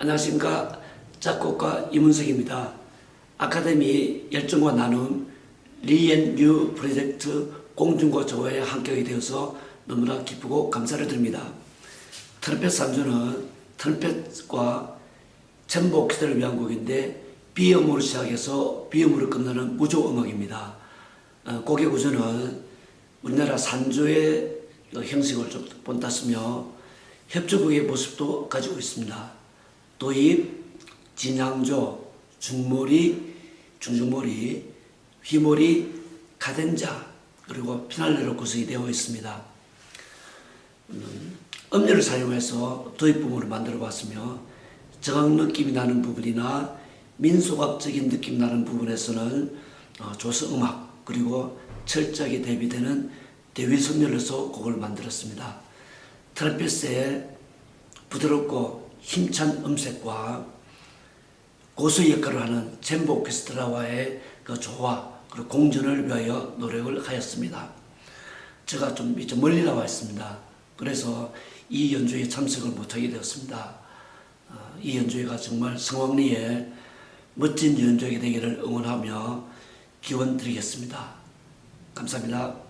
안녕하십니까 작곡가 이문석입니다. 아카데미 열정과 나눔 리앤뉴 프로젝트 공중고 조화에 함께하게 되어서 너무나 기쁘고 감사를 드립니다. 트럼펫 산주는 트럼펫과 챔보 기대를 위한 곡인데 비음으로 시작해서 비음으로 끝나는 무조 음악입니다. 어, 곡의 구조는 우리나라 산조의 그 형식을 좀 본땄으며 협주곡의 모습도 가지고 있습니다. 도입, 진양조, 중머리, 중중머리, 휘머리, 카덴자 그리고 피날레로 구성이 되어 있습니다. 음, 음료를 사용해서 도입부분을 만들어 봤으며 정악 느낌이 나는 부분이나 민속학적인 느낌 나는 부분에서는 어, 조서 음악 그리고 철저하게 대비되는 대위선율로서 곡을 만들었습니다. 트럼펫의 부드럽고 힘찬 음색과 고수 역할을 하는 챔버 오케스트라와의 그 조화 그리고 공전을 위하여 노력을 하였습니다. 제가 좀 이제 멀리 나와 있습니다. 그래서 이 연주에 참석을 못하게 되었습니다. 어, 이 연주회가 정말 성황리에 멋진 연주회가 되기를 응원하며 기원 드리겠습니다. 감사합니다.